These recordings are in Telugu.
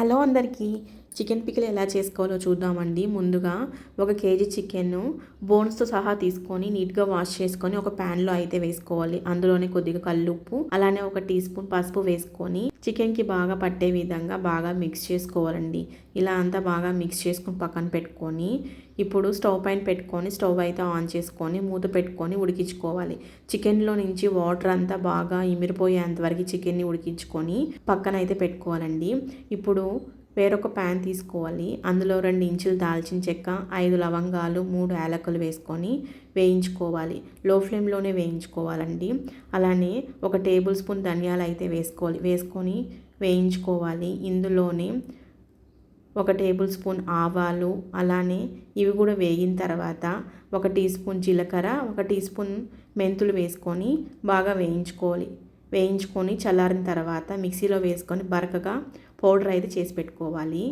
హలో అందరికీ. చికెన్ పికిల్ ఎలా చేసుకోవాలో చూద్దామండి. ముందుగా ఒక కేజీ చికెన్ బోన్స్తో సహా తీసుకొని నీట్గా వాష్ చేసుకొని ఒక ప్యాన్లో అయితే వేసుకోవాలి. అందులోనే కొద్దిగా కల్లుప్పు అలానే ఒక టీ స్పూన్ పసుపు వేసుకొని చికెన్కి బాగా పట్టే విధంగా బాగా మిక్స్ చేసుకోవాలండి. ఇలా అంతా బాగా మిక్స్ చేసుకొని పక్కన పెట్టుకొని ఇప్పుడు స్టవ్ పైన పెట్టుకొని స్టవ్ అయితే ఆన్ చేసుకొని మూత పెట్టుకొని ఉడికించుకోవాలి. చికెన్లో నుంచి వాటర్ అంతా బాగా ఇమిరిపోయేంత వరకు చికెన్ని ఉడికించుకొని పక్కన అయితే పెట్టుకోవాలండి. ఇప్పుడు వేరొక ప్యాన్ తీసుకోవాలి. అందులో రెండు ఇంచులు దాల్చిన చెక్క ఐదు లవంగాలు మూడు యాలకులు వేసుకొని వేయించుకోవాలి. లో ఫ్లేమ్లోనే వేయించుకోవాలండి. అలానే ఒక టేబుల్ స్పూన్ ధనియాలు అయితే వేసుకోవాలి. వేసుకొని వేయించుకోవాలి. ఇందులోనే ఒక టేబుల్ స్పూన్ ఆవాలు అలానే ఇవి కూడా వేగిన తర్వాత ఒక టీ స్పూన్ జీలకర్ర ఒక టీ స్పూన్ మెంతులు వేసుకొని బాగా వేయించుకోవాలి. వేయించుకొని చల్లారిన తర్వాత మిక్సీలో వేసుకొని బరకగా పౌడర్ అయితే చేసి పెట్టుకోవాలి.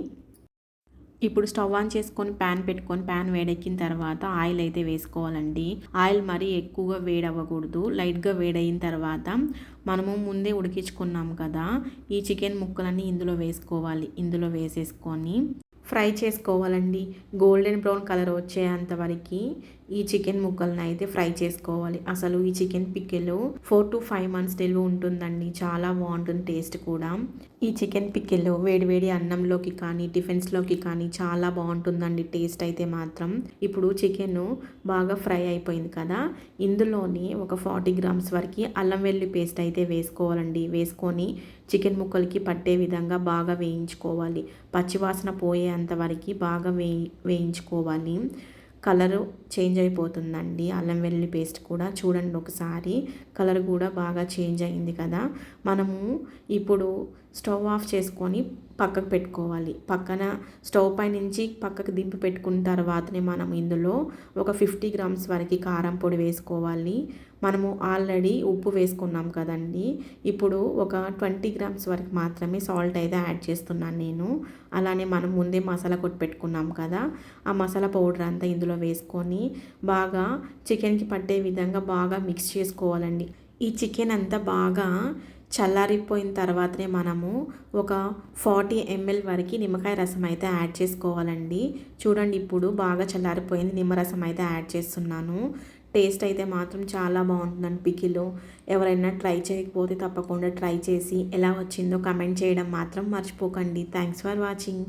ఇప్పుడు స్టవ్ ఆన్ చేసుకొని ప్యాన్ పెట్టుకొని ప్యాన్ వేడెక్కిన తర్వాత ఆయిల్ అయితే వేసుకోవాలండి. ఆయిల్ మరీ ఎక్కువగా వేడవ్వకూడదు. లైట్గా వేడయిన తర్వాత మనము ముందే ఉడికించుకున్నాం కదా ఈ చికెన్ ముక్కలన్నీ ఇందులో వేసుకోవాలి. ఇందులో వేసేసుకొని ఫ్రై చేసుకోవాలండి. గోల్డెన్ బ్రౌన్ కలర్ వచ్చేంత వరకు ఈ చికెన్ ముక్కలను అయితే ఫ్రై చేసుకోవాలి. అసలు ఈ చికెన్ పిక్కెలు ఫోర్ టు ఫైవ్ మంత్స్ నిల్వ ఉంటుందండి. చాలా బాగుంటుంది టేస్ట్ కూడా. ఈ చికెన్ పిక్కెలు వేడివేడి అన్నంలోకి కానీ టిఫిన్స్లోకి కానీ చాలా బాగుంటుందండి. టేస్ట్ అయితే మాత్రం. ఇప్పుడు చికెన్ బాగా ఫ్రై అయిపోయింది కదా. ఇందులోని ఒక ఫార్టీ గ్రామ్స్ వరకు అల్లం వెల్లి పేస్ట్ అయితే వేసుకోవాలండి. వేసుకొని చికెన్ ముక్కలకి పట్టే విధంగా బాగా వేయించుకోవాలి. పచ్చివాసన పోయేంత వరకు బాగా వేయి వేయించుకోవాలి. కలరు చేంజ్ అయిపోతుందండి. అల్లం వెల్లుల్లి పేస్ట్ కూడా చూడండి ఒకసారి. కలర్ కూడా బాగా చేంజ్ అయింది కదా. మనము ఇప్పుడు స్టవ్ ఆఫ్ చేసుకొని పక్కకు పెట్టుకోవాలి. పక్కన స్టవ్ పై నుంచి పక్కకు దింపి పెట్టుకున్న తర్వాతనే మనం ఇందులో ఒక ఫిఫ్టీ గ్రామ్స్ వరకు కారం పొడి వేసుకోవాలి. మనము ఆల్రెడీ ఉప్పు వేసుకున్నాం కదండి. ఇప్పుడు ఒక ట్వంటీ గ్రామ్స్ వరకు మాత్రమే సాల్ట్ అయితే యాడ్ చేస్తున్నాను నేను. అలానే మనం ముందే మసాలా కొట్టి పెట్టుకున్నాం కదా. ఆ మసాలా పౌడర్ అంతా ఇందులో వేసుకొని బాగా చికెన్కి పట్టే విధంగా బాగా మిక్స్ చేసుకోవాలండి. ఈ చికెన్ అంతా బాగా చల్లారిపోయిన తర్వాతనే మనము ఒక ఫార్టీ ఎంఎల్ వరకు నిమ్మకాయ రసం అయితే యాడ్ చేసుకోవాలండి. చూడండి ఇప్పుడు బాగా చల్లారిపోయింది. నిమ్మరసం అయితే యాడ్ చేస్తున్నాను. టేస్ట్ అయితే మాత్రం చాలా బాగుంటుందండి పికిలో. ఎవరైనా ట్రై చేయకపోతే తప్పకుండా ట్రై చేసి ఎలా వచ్చిందో కమెంట్ చేయడం మాత్రం మర్చిపోకండి. Thanks for watching.